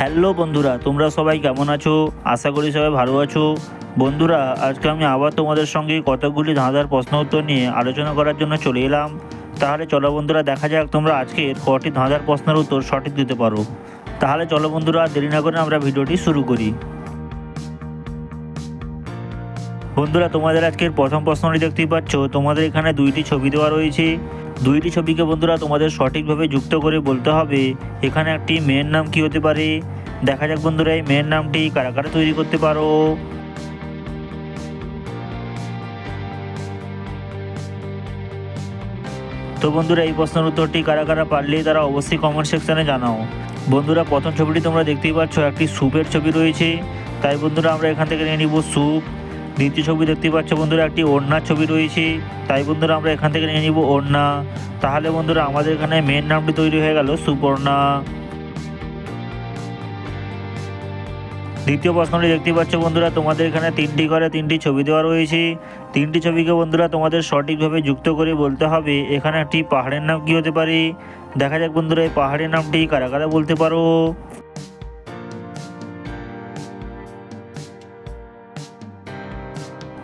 Hello বন্ধুরা, তোমরা সবাই কেমন আছো? আশা করি সবাই ভালো আছো। বন্ধুরা, আজকে আমি আবার তোমাদের সঙ্গে কতকগুলি ধাঁধার প্রশ্ন উত্তর নিয়ে আলোচনা করার জন্য চলে এলাম। তাহলে চলো বন্ধুরা, দেখা যাক তোমরা আজকের কটি ধাঁধার প্রশ্নের উত্তর সঠিক দিতে পারো। তাহলে চলো বন্ধুরা, দেরি না করে আমরা ভিডিওটি শুরু করি। বন্ধুরা, তোমাদের আজকের প্রথম প্রশ্নটি দেখতেই পাচ্ছ। তোমাদের এখানে দুইটি ছবি দেওয়া রয়েছে। দুইটি ছবিকে বন্ধুরা, তোমাদের সঠিকভাবে যুক্ত করে বলতে হবে। এখানে একটি মেয়ের নাম কি হতে পারে? দেখা যাক বন্ধুরা, এই মেয়ের নামটি কারা কারা তৈরি করতে পারো? তো বন্ধুরা, এই প্রশ্নের উত্তরটি কারা কারা পারলে তারা অবশ্যই কমেন্ট সেকশনে জানাও। বন্ধুরা, প্রথম ছবিটি তোমরা দেখতেই পাচ্ছ, একটি স্যুপের ছবি রয়েছে। তাই বন্ধুরা, আমরা এখান থেকে নিয়ে নিব স্যুপ দ্বিতীয় ছবি দেখতে পাচ্ছ বন্ধুরা, একটি ওড়নার ছবি রয়েছে। তাই বন্ধুরা, আমরা এখান থেকে নিয়ে নিব ওড়না। তাহলে বন্ধুরা, আমাদের এখানে মেন নামটি তৈরি হয়ে গেল সুপর্ণা দ্বিতীয় প্রশ্নটি দেখতে পাচ্ছ বন্ধুরা, তোমাদের এখানে তিনটি ঘরে তিনটি ছবি দেওয়া রয়েছে। তিনটি ছবিকে বন্ধুরা, তোমাদের সঠিকভাবে যুক্ত করে বলতে হবে। এখানে একটি পাহাড়ের নাম কি হতে পারে? দেখা যাক বন্ধুরা, এই পাহাড়ের নামটি কারা কারা বলতে পারো?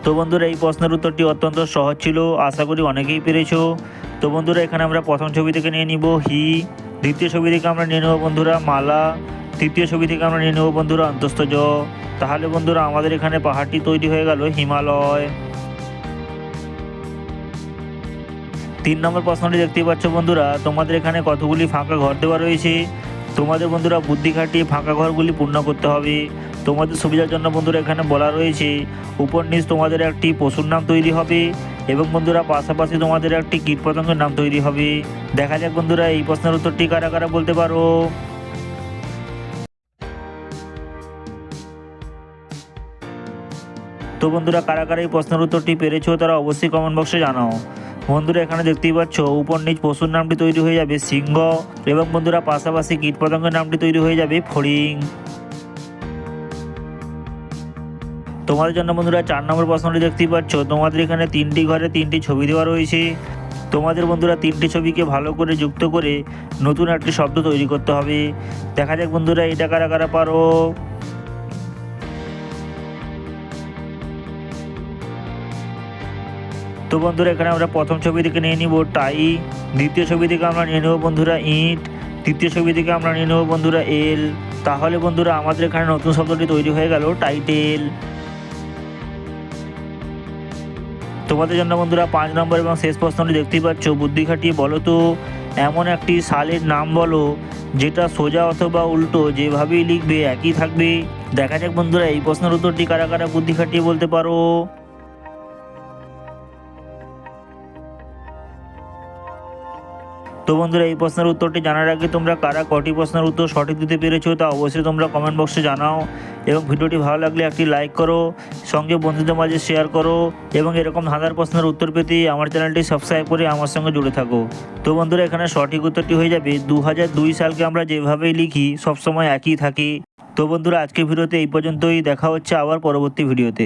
তো বন্ধুরা, এই প্রশ্নের উত্তরটি অত্যন্ত সহজ ছিল। আশা করি অনেকেই পেরেছ। তো বন্ধুরা, এখানে আমরা প্রথম ছবি থেকে নিয়ে নিব। হি, দ্বিতীয় ছবি থেকে আমরা নিয়ে নেব বন্ধুরা, মালা। তৃতীয় ছবি থেকে আমরা নিয়ে নেব বন্ধুরা, অন্তস্থ জ। তাহলে বন্ধুরা, আমাদের এখানে পাহাড়টি তৈরি হয়ে গেল, হিমালয়। তিন নম্বর প্রশ্নটি দেখতেই পাচ্ছ বন্ধুরা, তোমাদের এখানে কতগুলি ফাঁকা ঘর দেওয়া রয়েছে? তোমাদের বন্ধুরা বুদ্ধি খাটিয়ে ফাঁকা ঘরগুলি পূর্ণ করতে হবে। তোমাদের সুবিধার জন্য বন্ধুরা এখানে বলা রয়েছে, উপর নিচ তোমাদের একটি পশুর নাম তৈরি হবে এবং বন্ধুরা পাশাপাশি তোমাদের একটি কীটপতঙ্গের নাম তৈরি হবে। দেখা যাক বন্ধুরা এই প্রশ্নের উত্তরটি কারা কারা বলতে পারো। তো বন্ধুরা কারা কারা এই প্রশ্নের উত্তরটি পেরেছ তারা অবশ্যই কমেন্ট বক্সে জানাও। বন্ধুরা, এখানে দেখতেই পাচ্ছ, উপর নিচ পশুর নামটি তৈরি হয়ে যাবে সিংহ এবং বন্ধুরা, পাশাপাশি কীটপতঙ্গের নামটি তৈরি হয়ে যাবে ফড়িং। তোমাদের জন্য বন্ধুরা, চার নম্বর প্রশ্নটি দেখতেই পাচ্ছ, তোমাদের এখানে তিনটি ঘরে তিনটি ছবি দেওয়া রয়েছে। তোমাদের বন্ধুরা, তিনটি ছবিকে ভালো করে যুক্ত করে নতুন একটি শব্দ তৈরি করতে হবে। দেখা যাক বন্ধুরা, এটা কারা কারা পারো। তো বন্ধুরা, এখানে আমরা প্রথম ছবি থেকে নিয়ে নিব টাই, দ্বিতীয় ছবি থেকে আমরা নিয়ে নেব বন্ধুরা ইট, তৃতীয় ছবি থেকে আমরা নিয়ে নেব বন্ধুরা এল। তাহলে বন্ধুরা, আমাদের এখানে নতুন শব্দটি তৈরি হয়ে গেল, টাইটেল। তোমাদের জন্য বন্ধুরা, পাঁচ নম্বর এবং শেষ প্রশ্নটি দেখতেই পাচ্ছ, বুদ্ধি খাটিয়ে বলো তো, এমন একটি সালের নাম বলো, যেটা সোজা অথবা উল্টো যেভাবেই লিখবে একই থাকবে। দেখা যাক বন্ধুরা, এই প্রশ্নের উত্তরটি কারা কারা বুদ্ধি খাটিয়ে বলতে পারো। তো বন্ধুরা, এই প্রশ্নের উত্তরটি জানার আগে তোমরা কারা কটি প্রশ্নের উত্তর সঠিক দিতে পেরেছ তা অবশ্যই তোমরা কমেন্ট বক্সে জানাও এবং ভিডিওটি ভালো লাগলে একটি লাইক করো, সঙ্গে বন্ধুদের মাঝে শেয়ার করো এবং এরকম ধাঁধার প্রশ্নের উত্তর পেতে আমার চ্যানেলটি সাবস্ক্রাইব করে আমার সঙ্গে জুড়ে থাকো। তো বন্ধুরা, এখানে সঠিক উত্তরটি হয়ে যাবে দু সালকে আমরা যেভাবেই লিখি, সবসময় একই থাকি। তো বন্ধুরা, আজকের ভিডিওতে এই পর্যন্তই, দেখা হচ্ছে আবার পরবর্তী ভিডিওতে।